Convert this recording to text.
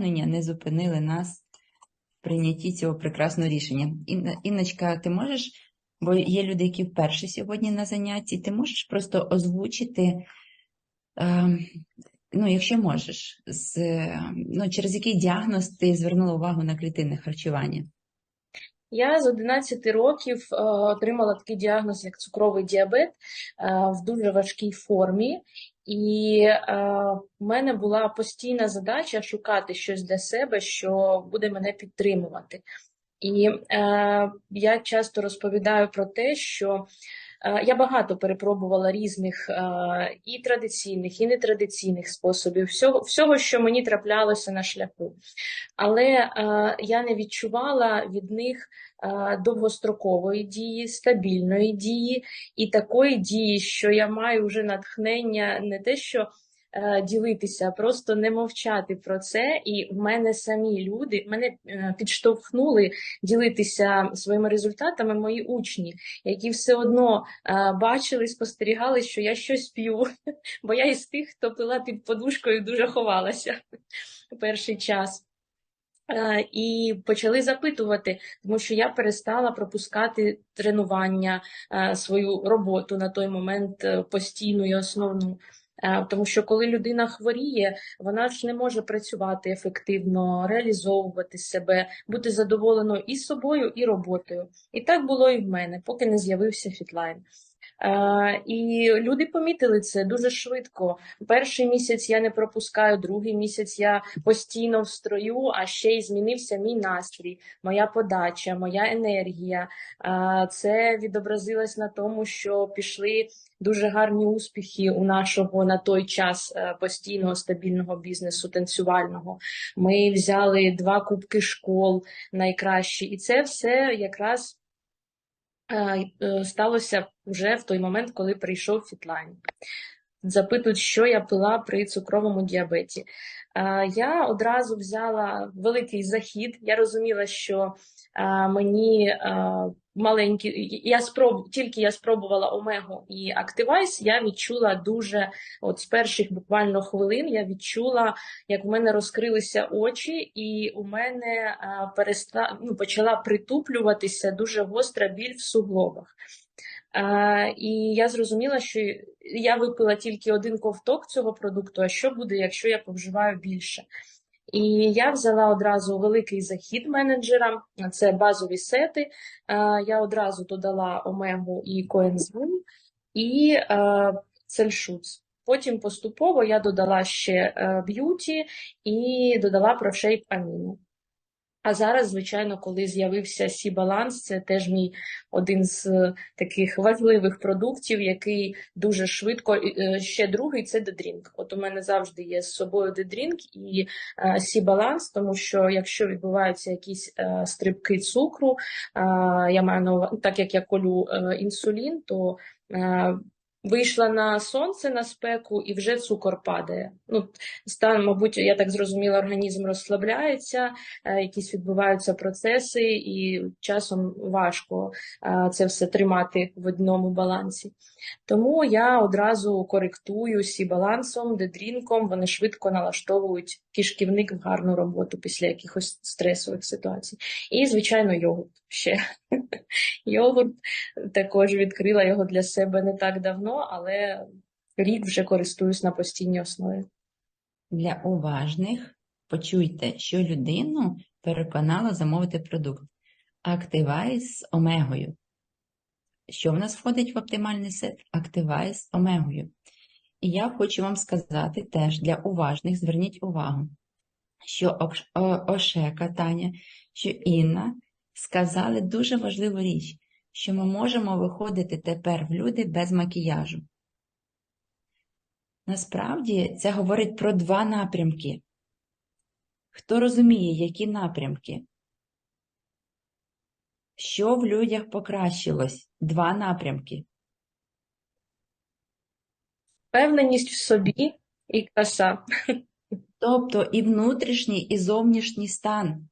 не зупинили нас в прийнятті цього прекрасного рішення. Інночка, ти можеш, бо є люди, які вперше сьогодні на занятті, ти можеш просто озвучити, ем, ну, якщо можеш, з, ну, через який діагноз ти звернула увагу на клітинне харчування? Я з 11 років е, отримала такий діагноз, як цукровий діабет, е, в дуже важкій формі. І е, в мене була постійна задача шукати щось для себе, що буде мене підтримувати. І е, я часто розповідаю про те, що я багато перепробувала різних е, і традиційних, і нетрадиційних способів, всього, всього, що мені траплялося на шляху. Але е, я не відчувала від них е, довгострокової дії, стабільної дії і такої дії, що я маю вже натхнення не те, що е, ділитися, просто не мовчати про це. І в мене самі люди мене е, підштовхнули ділитися своїми результатами мої учні, які все одно е, бачили, спостерігали, що я щось п'ю, бо я із тих, хто пила під подушкою, дуже ховалася перший час. Е, І почали запитувати, тому що я перестала пропускати тренування, е, свою роботу на той момент е, постійну і основну. Е, Тому що коли людина хворіє, вона ж не може працювати ефективно, реалізовувати себе, бути задоволеною і собою, і роботою. І так було і в мене, поки не з'явився фітлайн. Е, І люди помітили це дуже швидко. Перший місяць я не пропускаю, другий місяць я постійно в строю, а ще й змінився мій настрій, моя подача, моя енергія. Е, Це відобразилось на тому, що пішли дуже гарні успіхи у нашого на той час е, постійного стабільного бізнесу танцювального. Ми взяли два кубки школ найкращі, і це все якраз сталося вже в той момент, коли прийшов фітлайн. Запитують, що я пила при цукровому діабеті. Е, Я одразу взяла великий захід. Я розуміла, що е, мені е, маленькі, я спроб, тільки я спробувала омегу і Activise, я відчула дуже, от з перших буквально хвилин, я відчула, як в мене розкрилися очі, і у мене переста, ну, почала притуплюватися дуже гостра біль в суглобах. І я зрозуміла, що я випила тільки один ковток цього продукту, а що буде, якщо я повживаю більше? І я взяла одразу великий захід менеджера, це базові сети. Я одразу додала омегу і коензим, і е, цельшуц. Потім поступово я додала ще е, б'юті і додала прошейп аміну. А зараз, звичайно, коли з'явився Сі Баланс, це теж мій один з е, таких важливих продуктів, який дуже швидко. е, Ще другий це дедрінк. От у мене завжди є з собою дедрінк і е, Сі Баланс, тому що якщо відбуваються якісь стрибки цукру, я маю так як я колю інсулін, то Вийшла на сонце на спеку і вже цукор падає. Ну, стан, мабуть, я так зрозуміла, організм розслабляється, е, якісь відбуваються процеси, і часом важко е, це все тримати в одному балансі. Тому я одразу коректую сі балансом, дедрінком, вони швидко налаштовують кишківник в гарну роботу після якихось стресових ситуацій. І, звичайно, йогурт ще. Йогурт також відкрила його для себе не так давно, але рік вже користуюсь на постійній основі. Для уважних почуйте, що людину переконало замовити продукт. Activise з омегою. Що в нас входить в оптимальний сет? Activise з омегою. І я хочу вам сказати теж для уважних, зверніть увагу, що Ошека, Таня, що Інна сказали дуже важливу річ, що ми можемо виходити тепер в люди без макіяжу. Насправді це говорить про два напрямки. Хто розуміє, які напрямки? Що в людях покращилось? Два напрямки. Впевненість в собі і краса. Тобто і внутрішній, і зовнішній стан.